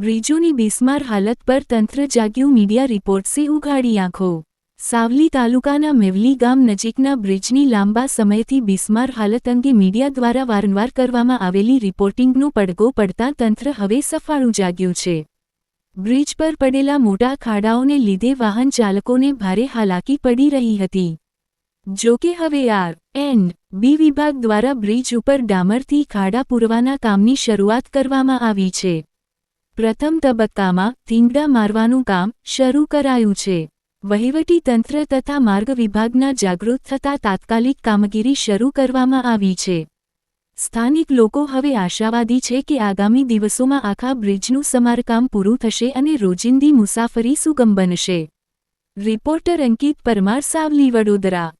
બ્રિજોની બિસ્માર હાલત પર તંત્ર જાગ્યું મીડિયા રિપોર્ટ્સે ઉઘાડી આંખો. સાવલી તાલુકાના મેવલી ગામ નજીકના બ્રિજની લાંબા સમયથી બિસ્માર હાલત અંગે મીડિયા દ્વારા વારંવાર કરવામાં આવેલી રિપોર્ટિંગનો પડઘો પડતા તંત્ર હવે સફાળું જાગ્યું છે. બ્રિજ પર પડેલા મોટા ખાડાઓને લીધે વાહન ચાલકોને ભારે હાલાકી પડી રહી હતી. જો કે હવે આર એન્ડ બી વિભાગ દ્વારા બ્રિજ ઉપર ડામરથી ખાડા પૂરવાના કામની શરૂઆત કરવામાં આવી છે. પ્રથમ તબક્કામાં થીંગડા મારવાનું કામ શરૂ કરાયું છે. વહીવટી તંત્ર તથા માર્ગ વિભાગના જાગૃત થતા તાત્કાલિક કામગીરી શરૂ કરવામાં આવી છે. સ્થાનિક લોકો હવે આશાવાદી છે કે આગામી દિવસોમાં આખા બ્રિજનું સમારકામ પૂરું થશે અને રોજિંદી મુસાફરી સુગમ બનશે. રિપોર્ટર અંકિત પરમાર સાવલી, વડોદરા.